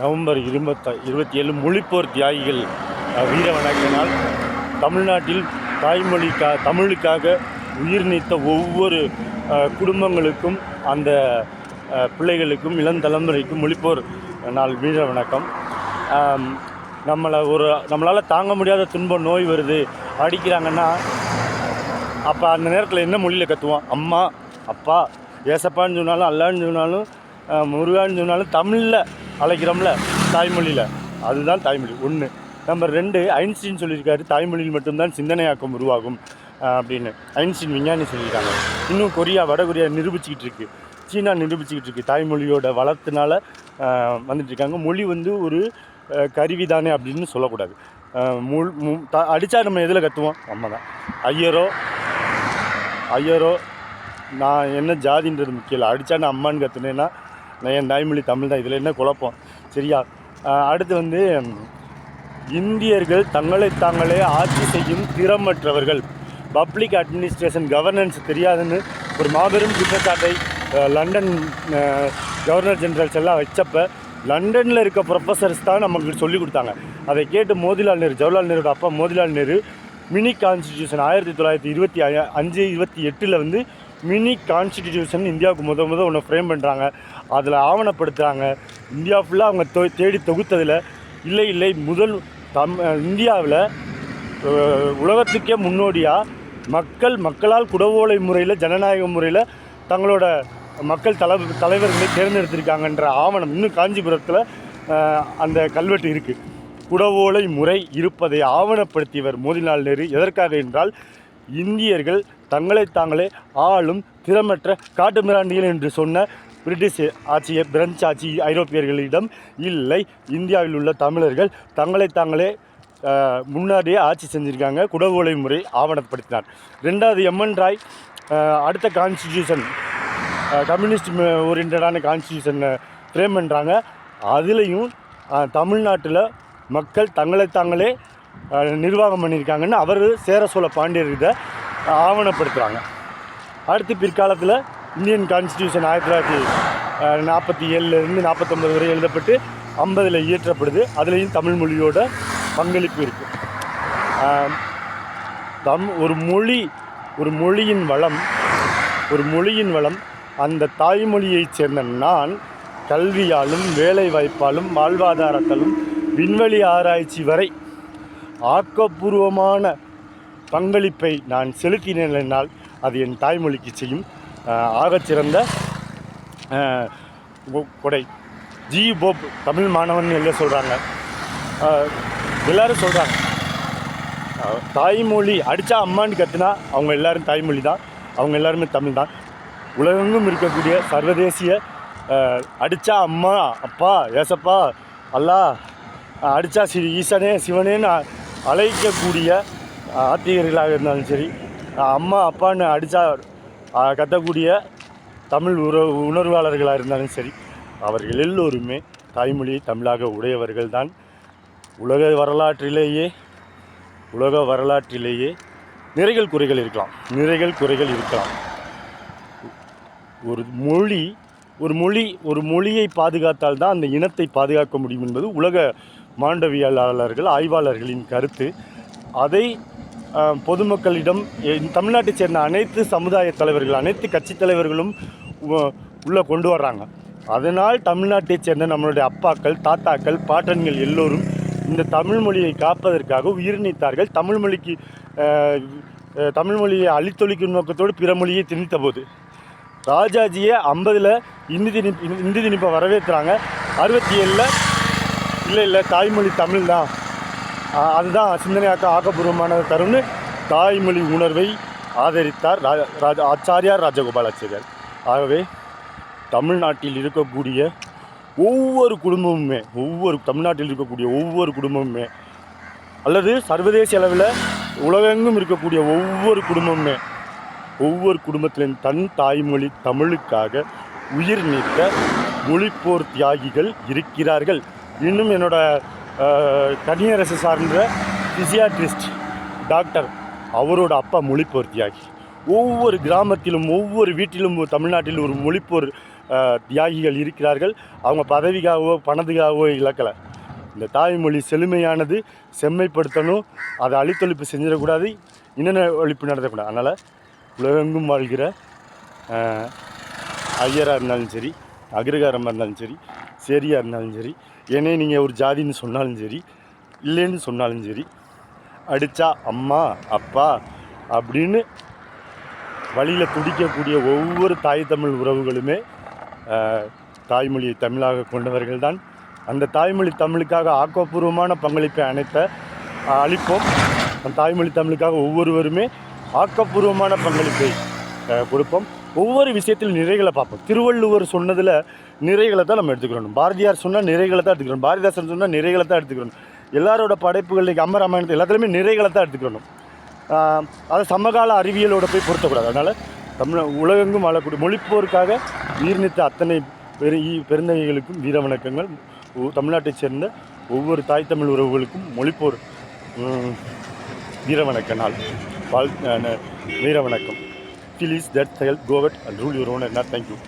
November இருபத்த இருபத்தி ஏழு மொழிப்போர் தியாகிகள் வீர வணக்க நாள் தமிழ்நாட்டில் தாய்மொழிக்கா தமிழுக்காக உயிர் நீத்த ஒவ்வொரு குடும்பங்களுக்கும் அந்த பிள்ளைகளுக்கும் இளம் தலைமுறைக்கும் மொழிப்போர் நாள் வீர வணக்கம். நம்மளை ஒரு நம்மளால் தாங்க முடியாத துன்பம் நோய் வருது. அடிக்கிறாங்கன்னா அப்போ அந்த நேரத்தில் என்ன மொழியில் கற்றுவோம் அம்மா அப்பா ஏசப்பான்னு சொன்னாலும் அல்லான்னு சொன்னாலும் முருகான்னு சொன்னாலும் தமிழில் அழைக்கிறோம்ல தாய்மொழியில். அதுதான் தாய்மொழி ஒன்று நம்பர் ரெண்டு ஐன்ஸ்டீன் சொல்லியிருக்காரு தாய்மொழியில் மட்டும்தான் சிந்தனையாக்கம் உருவாகும் அப்படின்னு. ஐன்ஸ்டீன் விஞ்ஞானி சொல்லியிருக்காங்க. இன்னும் கொரியா வட கொரியா நிரூபிச்சுக்கிட்டு இருக்கு. சீனா நிரூபிச்சுக்கிட்டு இருக்கு தாய்மொழியோட வளர்த்துனால வந்துட்டுருக்காங்க. வந்துட்டு இருக்காங்க மொழி வந்து ஒரு கருவி தானே அப்படின்னு சொல்லக்கூடாது. அஹ், முள் நம்ம எதில் கற்றுவோம் நம்ம தான் ஐயரோ ஐயரோ நான் என்ன ஜாதின்றது முக்கியம் இல்லை. அடித்தா நான் அம்மான்னு கற்றுனேன்னா என் தாய்மொழி தமிழ் தான். இதில் என்ன குழப்பம்? சரியா? அடுத்து வந்து இந்தியர்கள் தங்களை தாங்களே ஆட்சி செய்யும் திறமற்றவர்கள். பப்ளிக் அட்மினிஸ்ட்ரேஷன் கவர்னன்ஸ் தெரியாதுன்னு ஒரு மாபெரும் குற்றச்சாட்டை லண்டன் கவர்னர் ஜெனரல்ஸ் எல்லாம் வச்சப்ப லண்டனில் இருக்க ப்ரொஃபஸர்ஸ் தான் நமக்கு சொல்லி கொடுத்தாங்க. அதை கேட்டு மோதிலால் நேரு ஜவஹர்லால் நேருட அப்பா மோதிலால் நேரு மினி கான்ஸ்டிடியூஷன் ஆயிரத்தி தொள்ளாயிரத்தி இருபத்தி ஐ- அஞ்சு இருபத்தி எட்டில் வந்து மினி கான்ஸ்டிடியூஷன் இந்தியாவுக்கு முத முத ஒன்று ஃப்ரேம் பண்ணுறாங்க அதில் ஆவணப்படுத்துகிறாங்க இந்தியா ஃபுல்லாக அவங்க தொ தேடி தொகுத்ததில் இல்லை இல்லை முதல் தம் இந்தியாவில் உலகத்துக்கே முன்னோடியாக மக்கள் மக்களால் குடவோலை முறையில் ஜனநாயக முறையில் தங்களோட மக்கள் தலை தலைவர்களை தேர்ந்தெடுத்திருக்காங்கன்ற ஆவணம் இன்னும் காஞ்சிபுரத்தில் அந்த கல்வெட்டு இருக்குது குடவோலை முறை இருப்பதை ஆவணப்படுத்தியவர் மோதிலால் நேரு. எதற்காக என்றால் இந்தியர்கள் தங்களை தாங்களே ஆளும் திறமற்ற காட்டுமிராண்டிகள் என்று சொன்ன பிரிட்டிஷ் ஆட்சியை பிரெஞ்சு ஆட்சி ஐரோப்பியர்களிடம் இல்லை. இந்தியாவில் உள்ள தமிழர்கள் தங்களை தாங்களே முன்னாடியே ஆட்சி செஞ்சுருக்காங்க. குடவோலை முறை ஆவணப்படுத்தினார். ரெண்டாவது எம்என் ராய் அடுத்த கான்ஸ்டியூஷன் கம்யூனிஸ்ட் ஓரியன்டான கான்ஸ்டியூஷனை ஃப்ரேம் பண்ணுறாங்க அதுலேயும் தமிழ்நாட்டில் மக்கள் தங்களை தாங்களே நிர்வாகம் பண்ணியிருக்காங்கன்னு அவர் சேர சோழ பாண்டியர்கிட்ட ஆவணப்படுத்துகிறாங்க அடுத்து பிற்காலத்தில் இந்தியன் கான்ஸ்டியூஷன் ஆயிரத்தி தொள்ளாயிரத்தி நாற்பத்தி ஏழுலேருந்து நாற்பத்தொம்பது வரை எழுதப்பட்டு ஐம்பதில் இயற்றப்படுது. அதுலேயும் தமிழ் மொழியோட பங்களிப்பு இருக்குது தம் ஒரு மொழி ஒரு மொழியின் வளம் ஒரு மொழியின் வளம் அந்த தாய்மொழியைச் சேர்ந்த நான் கல்வியாலும் வேலைவாய்ப்பாலும் வாழ்வாதாரத்தாலும் விண்வெளி ஆராய்ச்சி வரை ஆக்கப்பூர்வமான பங்களிப்பை நான் செலுத்தினேன் என்னால் அது என் தாய்மொழிக்கு செய்யும் ஆகச்சிறந்த கொடை. ஜி. போப் தமிழ் மாணவன் எல்லாம் சொல்கிறாங்க எல்லோரும் சொல்கிறாங்க தாய்மொழி அடித்தா அம்மான்னு கத்துனா அவங்க எல்லாரும் தாய்மொழி தான். அவங்க எல்லாருமே தமிழ் தான். உலகெங்கும் இருக்கக்கூடிய சர்வதேசிய அடித்தா அம்மா அப்பா ஏசப்பா அல்லா அடித்தா சி ஈசனே சிவனேன்னு அழைக்கக்கூடிய ஆத்திகர்களாக இருந்தாலும் சரி அம்மா அப்பான்னு அடித்தா கத்தக்கூடிய தமிழ் உறவு உணர்வாளர்களாக இருந்தாலும் சரி அவர்கள் எல்லோருமே தாய்மொழியை தமிழாக உடையவர்கள் தான். உலக வரலாற்றிலேயே உலக வரலாற்றிலேயே நிறைகள் குறைகள் இருக்கலாம் நிறைகள் குறைகள் இருக்கலாம். ஒரு மொழி ஒரு மொழி ஒரு மொழியை பாதுகாத்தால் தான் அந்த இனத்தை பாதுகாக்க முடியும் என்பது உலக மாண்டவியலாளர்கள் ஆய்வாளர்களின் கருத்து. அதை பொதுமக்களிடம் எ- தமிழ்நாட்டைச் சேர்ந்த அனைத்து சமுதாய தலைவர்கள் அனைத்து கட்சித் தலைவர்களும் உள்ளே கொண்டு வர்றாங்க. அதனால் தமிழ்நாட்டைச் சேர்ந்த நம்மளுடைய அப்பாக்கள் தாத்தாக்கள் பாட்டன்கள் எல்லோரும் இந்த தமிழ் மொழியை காப்பதற்காக உயிர் நீத்தார்கள் தமிழ் மொழிக்கு தமிழ் மொழியை அழித்தொழிக்கும் நோக்கத்தோடு பிற மொழியை திணித்த போது ராஜாஜியை ஐம்பதில் இந்தி திணிப்பு இந்தி திணிப்பை வரவேற்கிறாங்க. அறுபத்தி ஏழில் இல்லை இல்லை தாய்மொழி தமிழ் தான் அதுதான் சிந்தனையாக்க ஆக்கப்பூர்வமான தரும்னு தாய்மொழி உணர்வை ஆதரித்தார் ராஜ ஆச்சாரியார் ராஜகோபாலாச்சாரியார். ஆகவே தமிழ்நாட்டில் இருக்கக்கூடிய ஒவ்வொரு குடும்பமுமே ஒவ்வொரு தமிழ்நாட்டில் இருக்கக்கூடிய ஒவ்வொரு குடும்பமுமே அல்லது சர்வதேச அளவில் உலகெங்கும் இருக்கக்கூடிய ஒவ்வொரு குடும்பமுமே ஒவ்வொரு குடும்பத்திலும் தன் தாய்மொழி தமிழுக்காக உயிர் நீத்த மொழிப்போர் தியாகிகள் இருக்கிறார்கள். இன்னும் என்னோட கனியரசு கன்னியரசு சார்ந்த ஃபிசியாட்ரிஸ்ட் டாக்டர் அவரோட அப்பா மொழிப்போர் தியாகி ஒவ்வொரு கிராமத்திலும் ஒவ்வொரு வீட்டிலும் தமிழ்நாட்டில் ஒரு மொழிப்போர் தியாகிகள் இருக்கிறார்கள். அவங்க பதவிக்காகவோ பணத்துக்காகவோ இழக்கலை. இந்த தாய்மொழி செழுமையானது செம்மைப்படுத்தணும் அதை அழித்தொழிப்பு செஞ்சிடக்கூடாது இன்னென்ன ஒழிப்பு நடத்தக்கூடாது. அதனால் உலகெங்கும் வாழ்கிற ஐயராக இருந்தாலும் சரி அகிரகாரமாக இருந்தாலும் சரி சரியாக இருந்தாலும் சரி. என்னையே நீங்கள் ஒரு ஜாதின்னு சொன்னாலும் சரி இல்லைன்னு சொன்னாலும் சரி அடித்தா அம்மா அப்பா அப்படின்னு வழியில் துடிக்கக்கூடிய ஒவ்வொரு தாய் தமிழ் உறவுகளுமே தாய்மொழியை தமிழாக கொண்டவர்கள் தான் அந்த தாய்மொழி தமிழுக்காக ஆக்கப்பூர்வமான பங்களிப்பை அனைத்த அளிப்போம். அந்த தாய்மொழி தமிழுக்காக ஒவ்வொருவருமே ஆக்கப்பூர்வமான பங்களிப்பை கொடுப்போம். ஒவ்வொரு விஷயத்தில் நிறைகளை பார்ப்போம். திருவள்ளுவர் சொன்னதில் நிறைகளை தான் நம்ம எடுத்துக்கிறோம் பாரதியார் சொன்னால் நிறைகளை தான் எடுத்துக்கிறோம் பாரதிதாசன் சொன்னால் நிறைகளை தான் எடுத்துக்கிறோம் எல்லாரோட படைப்புகள் அம்ம ராமாயணத்தை எல்லாத்துலேயுமே நிறைகளை தான் எடுத்துக்கணும் அதை சமகால அறிவியலோட போய் பொருத்தக்கூடாது. அதனால் தமிழ் உலகெங்கும் வாழக்கூடிய மொழிப்போருக்காக உயிர்நீத்த அத்தனை பெரு பெருந்தகைகளுக்கும் வீர வணக்கங்கள். தமிழ்நாட்டைச் சேர்ந்த ஒவ்வொரு தாய் தமிழ் உறவுகளுக்கும் மொழிப்போர் வீர வணக்க நாள். வாழ் வீர வணக்கம். skill is that help go ahead and rule your own and not thank you.